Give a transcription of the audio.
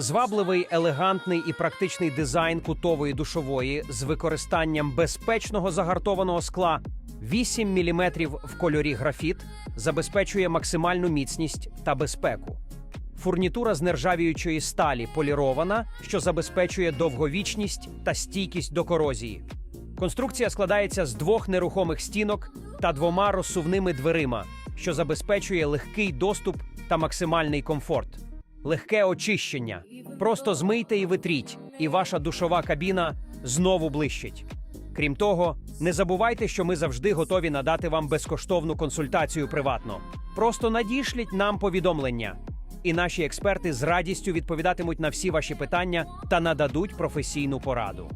Звабливий, елегантний і практичний дизайн кутової душової з використанням безпечного загартованого скла 8 мм в кольорі графіт забезпечує максимальну міцність та безпеку. Фурнітура з нержавіючої сталі полірована, що забезпечує довговічність та стійкість до корозії. Конструкція складається з двох нерухомих стінок та двома розсувними дверима, що забезпечує легкий доступ та максимальний комфорт. Легке очищення. Просто змийте і витріть, і ваша душова кабіна знову блищить. Крім того, не забувайте, що ми завжди готові надати вам безкоштовну консультацію приватно. Просто надішліть нам повідомлення, і наші експерти з радістю відповідатимуть на всі ваші питання та нададуть професійну пораду.